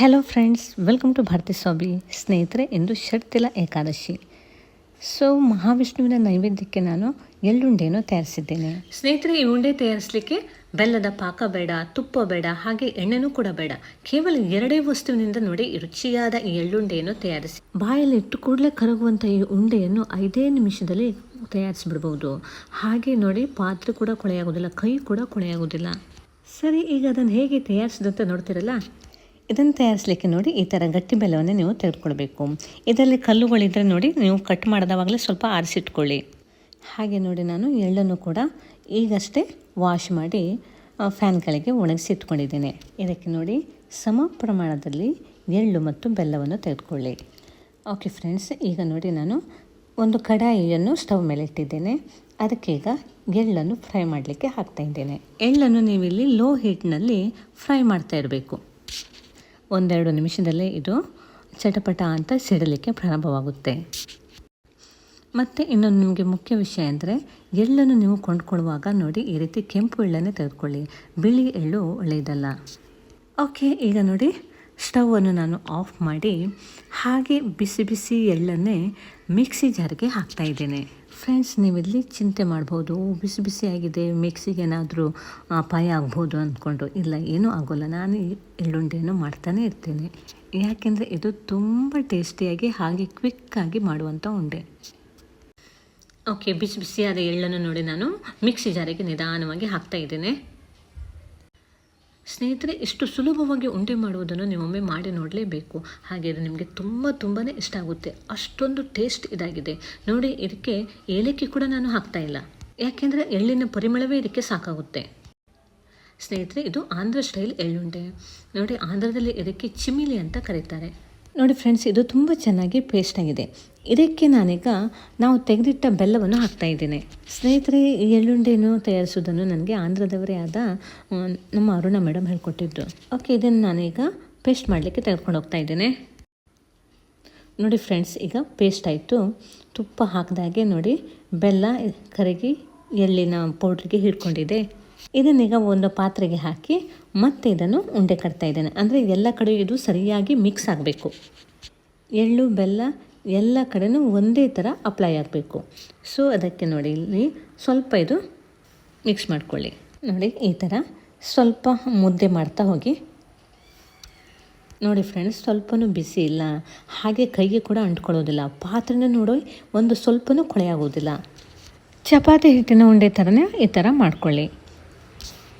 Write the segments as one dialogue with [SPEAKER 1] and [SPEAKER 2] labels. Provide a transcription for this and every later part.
[SPEAKER 1] Hello friends welcome to Bharathi Swami ಸ್ನೇಹಿತರೆ ಇಂದು ಷಡ್ತಿಲ Ekadashi so ಮಹಾವಿಷ್ಣುವಿನ ನೈವೇದ್ಯಕ್ಕೆ ನಾನು ಎಳ್ಳುಂಡೆಯನ್ನು ತಯಾರಿಸಿದ್ದೇನೆ. ಸ್ನೇಹಿತರೆ, ಈ ಉಂಡೆ ತಯಾರಿಸಲಿಕ್ಕೆ ಬೆಲ್ಲದ ಪಾಕ ಬೇಡ, ತುಪ್ಪ ಬೇಡ, ಹಾಗೆ ಎಣ್ಣೆನೂ ಕೂಡ ಬೇಡ. ಕೇವಲ ಎರಡೇ ವಸ್ತುವಿನಿಂದ ನೋಡಿ ರುಚಿಯಾದ ಈ ಎಳ್ಳುಂಡೆಯನ್ನು ತಯಾರಿಸಿ. ಬಾಯಲ್ಲಿ ಇಟ್ಟು ಕೂಡಲೇ ಕರಗುವಂಥ ಈ ಉಂಡೆಯನ್ನು ಐದೇ ನಿಮಿಷದಲ್ಲಿ ತಯಾರಿಸಿಬಿಡ್ಬೋದು. ಹಾಗೆ ನೋಡಿ, ಪಾತ್ರೆ ಕೂಡ ಕೊಳೆಯಾಗೋದಿಲ್ಲ, ಕೈ ಕೂಡ ಕೊಳೆಯಾಗೋದಿಲ್ಲ. ಸರಿ, ಈಗ ಅದನ್ನು ಹೇಗೆ ತಯಾರಿಸಿದಂತ ನೋಡ್ತಿರಲ್ಲ? ಇದನ್ನು ತಯಾರಿಸಲಿಕ್ಕೆ ನೋಡಿ ಈ ಥರ ಗಟ್ಟಿ ಬೆಲ್ಲವನ್ನು ನೀವು ತೆಗೆದುಕೊಳ್ಬೇಕು. ಇದರಲ್ಲಿ ಕಲ್ಲುಗಳಿದ್ದರೆ ನೋಡಿ ನೀವು ಕಟ್ ಮಾಡಿದವಾಗಲೇ ಸ್ವಲ್ಪ ಆರಿಸಿಟ್ಕೊಳ್ಳಿ. ಹಾಗೆ ನೋಡಿ ನಾನು ಎಳ್ಳನ್ನು ಕೂಡ ಈಗಷ್ಟೇ ವಾಶ್ ಮಾಡಿ ಫ್ಯಾನ್ಗಳಿಗೆ ಒಣಗಿಸಿ ಇಟ್ಕೊಂಡಿದ್ದೇನೆ. ಇದಕ್ಕೆ ನೋಡಿ ಸಮ ಪ್ರಮಾಣದಲ್ಲಿ ಎಳ್ಳು ಮತ್ತು ಬೆಲ್ಲವನ್ನು ತೆಗೆದುಕೊಳ್ಳಿ. ಓಕೆ ಫ್ರೆಂಡ್ಸ್ ಈಗ ನೋಡಿ ನಾನು ಒಂದು ಕಡಾಯಿಯನ್ನು ಸ್ಟವ್ ಮೇಲೆ ಇಟ್ಟಿದ್ದೇನೆ. ಅದಕ್ಕೆ ಈಗ ಎಳ್ಳನ್ನು ಫ್ರೈ ಮಾಡಲಿಕ್ಕೆ ಹಾಕ್ತಾ ಇದ್ದೇನೆ. ಎಳ್ಳನ್ನು ನೀವಿಲ್ಲಿ ಲೋ ಹೀಟ್ನಲ್ಲಿ ಫ್ರೈ ಮಾಡ್ತಾ ಇರಬೇಕು. ಒಂದೆರಡು ನಿಮಿಷದಲ್ಲೇ ಇದು ಚಟಪಟ ಅಂತ ಸಿಡಲಿಕ್ಕೆ ಪ್ರಾರಂಭವಾಗುತ್ತೆ. ಮತ್ತು ಇನ್ನೊಂದು ನಿಮಗೆ ಮುಖ್ಯ ವಿಷಯ ಅಂದರೆ ಎಳ್ಳನ್ನು ನೀವು ಕೊಂಡ್ಕೊಳ್ಳುವಾಗ ನೋಡಿ ಈ ರೀತಿ ಕೆಂಪು ಎಳ್ಳನ್ನೇ ತೆಗೆದುಕೊಳ್ಳಿ. ಬಿಳಿ ಎಳ್ಳು ಒಳ್ಳೆಯದಲ್ಲ. ಓಕೆ, ಈಗ ನೋಡಿ. ಸ್ಟವನ್ನು ನಾನು ಆಫ್ ಮಾಡಿ ಹಾಗೆ ಬಿಸಿ ಬಿಸಿ ಎಳ್ಳನ್ನೇ ಮಿಕ್ಸಿ ಜಾರಿಗೆ ಹಾಕ್ತಾ ಇದ್ದೇನೆ. ಫ್ರೆಂಡ್ಸ್, ನೀವಿಲ್ಲಿ ಚಿಂತೆ ಮಾಡ್ಬೋದು, ಬಿಸಿ ಬಿಸಿ ಆಗಿದೆ, ಮಿಕ್ಸಿಗೆ ಏನಾದರೂ ಅಪಾಯ ಆಗ್ಬೋದು ಅಂದ್ಕೊಂಡು ಇಲ್ಲ, ಏನೂ ಆಗೋಲ್ಲ. ನಾನು ಎಳ್ಳುಂಡೆಯನ್ನು ಮಾಡ್ತಾನೆ ಇರ್ತೇನೆ. ಯಾಕೆಂದರೆ ಇದು ತುಂಬ ಟೇಸ್ಟಿಯಾಗಿ ಹಾಗೆ ಕ್ವಿಕ್ಕಾಗಿ ಮಾಡುವಂಥ ಉಂಡೆ. ಓಕೆ, ಬಿಸಿ ಬಿಸಿಯಾದ ಎಳ್ಳನ್ನು ನೋಡಿ ನಾನು ಮಿಕ್ಸಿ ಜಾರಿಗೆ ನಿಧಾನವಾಗಿ ಹಾಕ್ತಾ ಇದ್ದೇನೆ. ಸ್ನೇಹಿತರೆ ಇಷ್ಟು ಸುಲಭವಾಗಿ ಉಂಡೆ ಮಾಡುವುದನ್ನು ನೀವೊಮ್ಮೆ ಮಾಡಿ ನೋಡಲೇಬೇಕು. ಹಾಗೆ ಇದು ನಿಮಗೆ ತುಂಬ ತುಂಬಾ ಇಷ್ಟ ಆಗುತ್ತೆ. ಅಷ್ಟೊಂದು ಟೇಸ್ಟ್ ಇದಾಗಿದೆ. ನೋಡಿ, ಇದಕ್ಕೆ ಏಲಕ್ಕಿ ಕೂಡ ನಾನು ಹಾಕ್ತಾ ಇಲ್ಲ. ಯಾಕೆಂದರೆ ಎಳ್ಳಿನ ಪರಿಮಳವೇ ಇದಕ್ಕೆ ಸಾಕಾಗುತ್ತೆ. ಸ್ನೇಹಿತರೆ, ಇದು ಆಂಧ್ರ ಸ್ಟೈಲ್ ಎಳ್ಳುಂಡೆ. ನೋಡಿ, ಆಂಧ್ರದಲ್ಲಿ ಇದಕ್ಕೆ ಚಿಮಿಲಿ ಅಂತ ಕರೀತಾರೆ. ನೋಡಿ, ಫ್ರೆಂಡ್ಸ್, ಇದು ತುಂಬ ಚೆನ್ನಾಗಿ ಪೇಸ್ಟ್ ಆಗಿದೆ. ಇದಕ್ಕೆ ನಾನೀಗ ನಾವು ತೆಗೆದಿಟ್ಟ ಬೆಲ್ಲವನ್ನು ಹಾಕ್ತಾ ಇದ್ದೇನೆ. ಸ್ನೇಹಿತರೆ ಎಳ್ಳುಂಡೆಯನ್ನು ತಯಾರಿಸುವುದನ್ನು ನನಗೆ ಆಂಧ್ರದವರೇ ಆದ ನಮ್ಮ ಅರುಣ ಮೇಡಮ್ ಹೇಳ್ಕೊಟ್ಟಿದ್ದು ಓಕೆ, ಇದನ್ನು ನಾನೀಗ ಪೇಸ್ಟ್ ಮಾಡಲಿಕ್ಕೆ ತೆಗೆದುಕೊಂಡು ಹೋಗ್ತಾ ಇದ್ದೇನೆ. ನೋಡಿ ಫ್ರೆಂಡ್ಸ್, ಈಗ ಪೇಸ್ಟ್ ಆಯಿತು. ತುಪ್ಪ ಹಾಕಿದಾಗೆ ನೋಡಿ, ಬೆಲ್ಲ, ಕರಗಿ, ಎಳ್ಳಿನ ಪೌಡ್ರಿಗೆ ಹಿಡ್ಕೊಂಡಿದೆ ಇದನ್ನೀಗ ಒಂದು ಪಾತ್ರೆಗೆ ಹಾಕಿ ಮತ್ತೆ ಇದನ್ನು ಉಂಡೆ ಕಟ್ತಾ ಇದ್ದೇನೆ. ಅಂದರೆ ಎಲ್ಲ ಕಡೆ ಇದು ಸರಿಯಾಗಿ ಮಿಕ್ಸ್ ಆಗಬೇಕು. ಎಳ್ಳು, ಬೆಲ್ಲ ಎಲ್ಲ ಕಡೆನೂ ಒಂದೇ ಥರ ಅಪ್ಲೈ ಆಗಬೇಕು. ಸೊ ಅದಕ್ಕೆ ನೋಡಿ, ಇಲ್ಲಿ ಸ್ವಲ್ಪ ಇದು ಮಿಕ್ಸ್ ಮಾಡ್ಕೊಳ್ಳಿ. ನೋಡಿ, ಈ ಥರ ಸ್ವಲ್ಪ ಮುದ್ದೆ ಮಾಡ್ತಾ ಹೋಗಿ. ನೋಡಿ ಫ್ರೆಂಡ್ಸ್ ಸ್ವಲ್ಪನೂ ಬಿಸಿ ಇಲ್ಲ. ಹಾಗೆ ಕೈಗೆ ಕೂಡ ಅಂಟ್ಕೊಳ್ಳೋದಿಲ್ಲ. ಪಾತ್ರೆನ ನೋಡಿ ಒಂದು ಸ್ವಲ್ಪನೂ ಕೊಳೆಯಾಗೋದಿಲ್ಲ ಚಪಾತಿ ಹಿಟ್ಟಿನ ಉಂಡೆ ಥರನೇ ಈ ಥರ ಮಾಡ್ಕೊಳ್ಳಿ.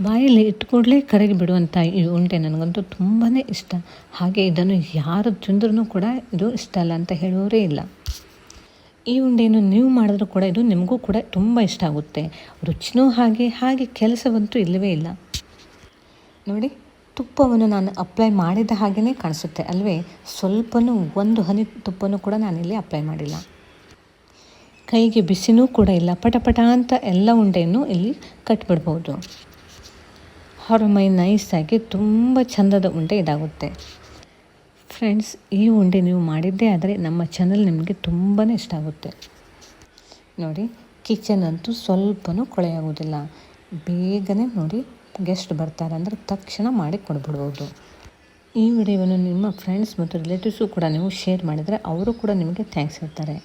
[SPEAKER 1] ಬಾಯಲ್ಲಿ ಇಟ್ಕೊಡ್ಲೇ ಕರಗಿ ಬಿಡುವಂಥ ಈ ಉಂಡೆ ನನಗಂತೂ ತುಂಬಾ ಇಷ್ಟ. ಹಾಗೆ ಇದನ್ನು ಯಾರು ತಿಂದ್ರೂ ಕೂಡ ಇದು ಇಷ್ಟ ಅಲ್ಲ ಅಂತ ಹೇಳೋರೇ ಇಲ್ಲ. ಈ ಉಂಡೆಯನ್ನು ನೀವು ಮಾಡಿದ್ರೂ ಕೂಡ ಇದು ನಿಮಗೂ ಕೂಡ ತುಂಬ ಇಷ್ಟ ಆಗುತ್ತೆ. ರುಚಿನೂ ಹಾಗೆ ಹಾಗೆ ಕೆಲಸವಂತೂ ಇಲ್ಲವೇ ಇಲ್ಲ. ನೋಡಿ, ತುಪ್ಪವನ್ನು ನಾನು ಅಪ್ಲೈ ಮಾಡಿದ ಹಾಗೆಯೇ ಕಾಣಿಸುತ್ತೆ ಅಲ್ವೇ? ಸ್ವಲ್ಪನೂ, ಒಂದು ಹನಿ ತುಪ್ಪನೂ ಕೂಡ ನಾನಿಲ್ಲಿ ಅಪ್ಲೈ ಮಾಡಿಲ್ಲ. ಕೈಗೆ ಬಿಸಿನೂ ಕೂಡ ಇಲ್ಲ. ಪಟಪಟ ಪಟ ಅಂತ ಎಲ್ಲ ಉಂಡೆಯನ್ನು ಇಲ್ಲಿ ಕಟ್ಬಿಡ್ಬೋದು. ಹೊರಮೈ ನೈಸಾಗಿ ತುಂಬ ಚಂದದ ಉಂಡೆ ಇದಾಗುತ್ತೆ. ಫ್ರೆಂಡ್ಸ್ ಈ ಉಂಡೆ ನೀವು ಮಾಡಿದ್ದೇ ಆದರೆ ನಮ್ಮ ಚಾನಲ್ ನಿಮಗೆ ತುಂಬಾ ಇಷ್ಟ ಆಗುತ್ತೆ. ನೋಡಿ ಕಿಚನ್ ಅಂತೂ ಸ್ವಲ್ಪನೂ ಕೊಳೆಯಾಗೋದಿಲ್ಲ ಬೇಗನೆ ನೋಡಿ ಗೆಸ್ಟ್ ಬರ್ತಾರೆ ಅಂದರೆ ತಕ್ಷಣ ಮಾಡಿ ಕೊಡ್ಬಿಡ್ಬೋದು. ಈ ವಿಡಿಯೋವನ್ನು ನಿಮ್ಮ ಫ್ರೆಂಡ್ಸ್ ಮತ್ತು ರಿಲೇಟಿವ್ಸು ಕೂಡ ನೀವು ಶೇರ್ ಮಾಡಿದರೆ ಅವರು ಕೂಡ ನಿಮಗೆ ಥ್ಯಾಂಕ್ಸ್ ಹೇಳ್ತಾರೆ.